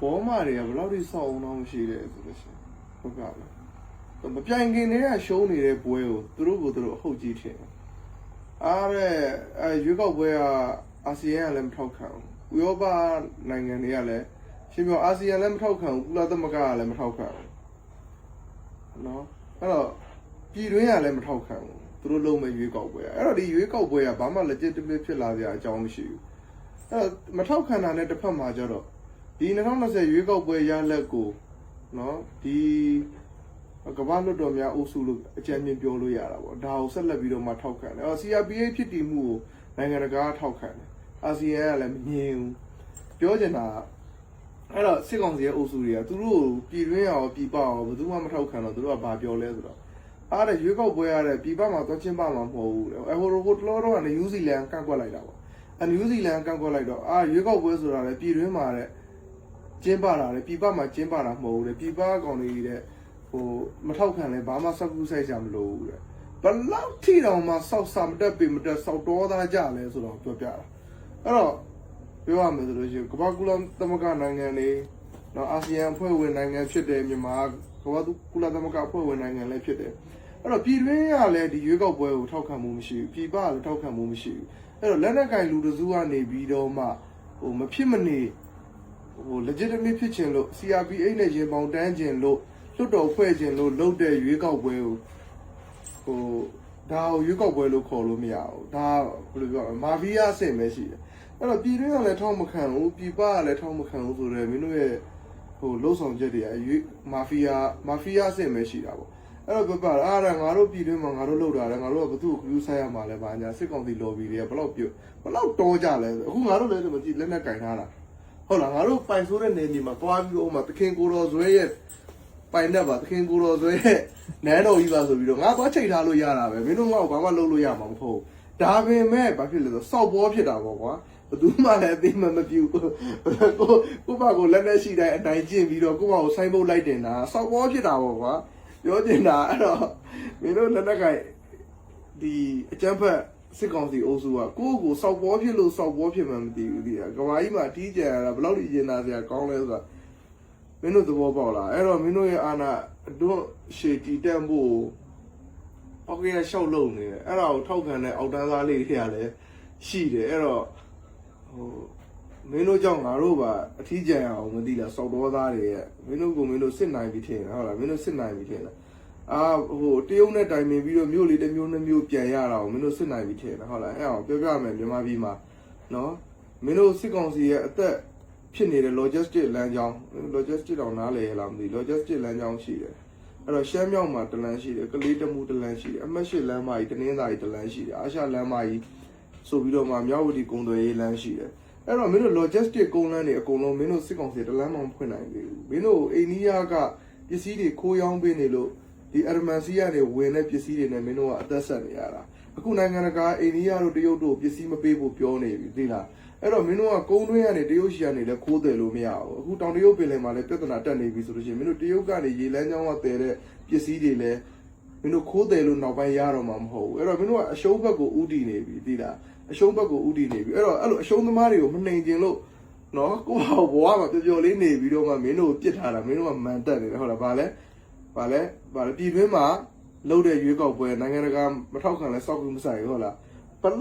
ဘောမတွေကဘယ်လောက်ထိစောက်အောင်တော့မရှိတယ်ဆိုလို့ရှိရင်ဟုတ်ကဲ့လားမပြိုင်ခင်တည်းကရှုံးနေတဲ့ပွဲကိုသူတို့ကိုသူတို့အဟုတ်ကြီးထင်တယ်အားတဲ့အဲရွေးကောက်ပွဲကအာဆီယံကလည်းမထောက်ခံဘူးဥရောပနိုင်ငံတွေကလည်းရှင်ပြောအာဆီယံလည်းမထောက်ခံဘူးကုလသမဂ္ဂကလည်းမထောက်ခံဘူးနော်အဲ့တော့ပြည်တွင်းကလည်းမထောက်ခံဘူးသူတို့လုံးမဲ့ရွေးကောက်ပွဲကအဲ့တော့ဒီရွေးကောက်ပွဲကဘာမှ legitimate ဖြစ်လာစရာအကြောင်းမရှိဘူးအဲ့တော့မထောက်ခံတာနဲ့တစ်ဖက်မှာကျတော့ ဒီ2020ရွေးကောက်ပွဲရလက်ကိုနော်ဒီကမ္ဘာလွတ်တော်များအုပ်စုလို့အကြံဉာဏ်ပြောလို့ရတာပေါ့ဒါကိုဆက်လက်ပြီးတော့မှထောက်ခံတယ်အော် CRPA ဖြစ်တည်မှုကိုနိုင်ငံတကာကထောက်ခံတယ်အာဆီယံကလည်းမငြင်းဘူးပြောချင်တာကအဲ့တော့စစ်ကောင်စီရဲ့အုပ်စုတွေကသူတို့ကိုပြည်တွင်းရောပြည်ပရောဘယ်သူမှမထောက်ခံတော့သူတို့ကဘာပြောလဲဆိုတော့အားတဲ့ရွေးကောက်ပွဲရတဲ့ပြည်ပမှာသွားချင်းပမှာမဟုတ်ဘူးအဲဟိုဟိုတလောတော့ကနယူးဇီလန်ကန့်ကွက်လိုက်တာပေါ့အနယူးဇီလန်ကန့်ကွက်လိုက်တော့အာရွေးကောက်ပွဲဆိုတာလေပြည်တွင်းမှာတဲ့ ကျင်းပတာလေပြည်ပမှာကျင်းပတာမဟုတ်ဘူးလေပြည်ပကောင်တွေတဲ့ဟိုမထောက်ခံလဲဘာမှစောက်ကူးဆိုင်ကြမလို့ဘူးတဲ့ဘလောက်ထိတောင်မှစောက်စာမတက်ပေမတက်စောက်တော်သားကြလဲဆိုတော့ပြောပြတာအဲ့တော့ပြောရမယ်ဆိုလို့ရှိရင်ကမ္ဘာကုလသမဂ္ဂနိုင်ငံတွေနော်အာဆီယံအဖွဲ့ဝင်နိုင်ငံဖြစ်တယ်မြန်မာကမ္ဘာကုလသမဂ္ဂအဖွဲ့ဝင်နိုင်ငံလည်းဖြစ်တယ်အဲ့တော့ပြည်တွင်းကလည်းဒီရွေးကောက်ပွဲကိုထောက်ခံမှုမရှိဘူးပြည်ပကလည်းထောက်ခံမှုမရှိဘူးအဲ့တော့လက်နက်ကင်လူတစုကနေပြီးတော့မှဟိုမဖြစ်မနေ ဟို legitimate ဖြစ်ချင်လို့ CRPA နဲ့ရင်ပေါင်တန်းချင်လို့လွတ်တော်ဖွဲ့ချင်လို့လုပ်တဲ့ရွေးကောက်ပွဲကိုဟိုဒါကိုရွေးကောက်ပွဲလို့ခေါ်လို့မရဘူးဒါဘယ်လိုပြောမာဖီးယားအဆင့်ပဲရှိတယ်အဲ့တော့ပြည်တွင်းကလည်းထောက်မခံဘူးပြည်ပကလည်းထောက်မခံဘူးဆိုတော့မင်းတို့ရဲ့ဟိုလှုပ်ဆောင်ချက်တွေကအရွေးမာဖီးယားမာဖီးယားအဆင့်ပဲရှိတာပေါ့အဲ့တော့ပြပအားရငါတို့ပြည်တွင်းမှာငါတို့လှုပ်တာလဲငါတို့ကဘသူ့ကိုကူးဆိုင်ရမှာလဲဘာညာစစ်ကောင်စီ lobby တွေကဘလောက်ပြုတ်ဘလောက်တောကြလဲအခုငါတို့လည်းဒီမကြည့်လက်နဲ့ကင်ထားတာ ဟုတ်လားငါတို့ပိုင်ဆိုးတဲ့နေနေမှာတွားပြီးတော့မှသခင်ကိုတော်ဇွဲရဲ့ပိုင်တဲ့ပါသခင်ကိုတော်ဇွဲရဲ့နန်းတော်ကြီးပါဆိုပြီးတော့ငါသွားချိန်ထားလို့ရတာပဲမင်းတို့ငါ့ကိုဘာမှလုပ်လို့ရမှာမဟုတ်ဒါပေမဲ့ဘာဖြစ်လဲဆိုစောက်ပေါ်ဖြစ်တာပေါ့ကွာဘယ်သူမှလည်းအသိမှမပြုကိုကိုပါကိုလက်နဲ့ရှိတိုင်းအတိုင်းကျင့်ပြီးတော့ကိုပါကိုဆိုင်းပုတ်လိုက်တင်တာစောက်ပေါ်ဖြစ်တာပေါ့ကွာပြောချင်တာအဲ့တော့မင်းတို့လက်နက်ကင်ဒီအကျန်းဖက် စစ်ကောင်စီအုပ်စုကကိုယ့်ကိုစောက်ပေါ်ဖြစ်လို့စောက်ပေါ်ဖြစ်မှမသိဘူးဒီကကဘာကြီးမှာတီးကြရတာဘယ်လောက်ထိရင်နာစရာကောင်းလဲဆိုတာမင်းတို့သဘောပေါက်လားအဲ့တော့မင်းတို့ရဲ့အာနာတို့ရှေတီတက်ဖို့အောက်ကရရှောက်လုံနေတယ်အဲ့ဒါကိုထောက်ခံတဲ့အောက်တန်းသားလေးတွေကလည်းရှိတယ်အဲ့တော့ဟိုမင်းတို့ကြောင့်ငါတို့ပါအထီးကျန်အောင်မသိလားစောက်တော်သားတွေရဲ့မင်းတို့ကမင်းတို့စစ်နိုင်ပြီထင်တယ်ဟုတ်လားမင်းတို့စစ်နိုင်ပြီထင်တယ် အာဟိုတရုတ်နဲ့တိုင်ပင်ပြီးတော့မြို့လေးတစ်မျိုးနှစ်မျိုးပြန်ရတာကိုမင်းတို့စစ်နိုင်ပြီထင်တယ်ဟုတ်လားအဲ့အောင်ပြောပြမယ်မြန်မာပြည်မှာနော်မင်းတို့စစ်ကောင်စီရဲ့အသက်ဖြစ်နေတဲ့ logistic လမ်းကြောင်း logistic တောင်နားလည်ရလားမသိ logistic လမ်းကြောင်းရှိတယ်အဲ့တော့ရှမ်းမြောက်မှာတလန်းရှိတယ်ကလေးတမှုတလန်းရှိတယ်အမှတ်၈လမ်းမကြီးတနင်္သာရီတလန်းရှိတယ်အာရှလမ်းမကြီးဆိုပြီးတော့မှမြောက်ဝတီကုန်းသွယ်ရေးလမ်းရှိတယ်အဲ့တော့မင်းတို့ logistic ကုန်းလမ်းတွေအကုန်လုံးမင်းတို့စစ်ကောင်စီတလန်းမှမဖွင့်နိုင်ဘူးမင်းတို့အိန္ဒိယကပစ္စည်းတွေခိုးရောင်းပေးနေလို့ ဒီအရမန်စီကနေဝင်တဲ့ပစ္စည်းတွေနဲ့မင်းတို့ကအသက်ဆက်နေရတာအခုနိုင်ငံတကာအိန္ဒိယတို့တရုတ်တို့ပစ္စည်းမပေးဖို့ပြောနေပြီသိလားအဲ့တော့မင်းတို့ကကုန်းတွင်းကနေတရုတ်ရှီကနေလည်းခိုးတယ်လို့မရဘူးအခုတောင်တရုတ်ပင်လယ်မှာလည်းပြဿနာတက်နေပြီဆိုလို့ရှိရင်မင်းတို့တရုတ်ကနေရေလမ်းကြောင်းကတည်တဲ့ပစ္စည်းတွေလည်းမင်းတို့ခိုးတယ်လို့နောက်ပိုင်းရတော့မှာမဟုတ်ဘူးအဲ့တော့မင်းတို့ကအရှုံးဘက်ကိုဥတည်နေပြီသိလားအရှုံးဘက်ကိုဥတည်နေပြီအဲ့တော့အဲ့လိုအရှုံးသမားတွေကိုမနှိမ်ကျင်လို့နော်ကိုယ့်ဟာဘဝမှာပျော်ပျော်လေးနေပြီးတော့မှမင်းတို့ကိုပြစ်ထားတာမင်းတို့ကမန်တက်နေတယ်ဟုတ်လားဗာလဲ ဗာလဲဗာလဲပြည်တွင်းမှာလှုပ်တဲ့ရွေးကောက်ပွဲနိုင်ငံတကာမထောက်ခံလဲစောက်ကူမဆိုင်ဘူးဟုတ်လားဘလောက်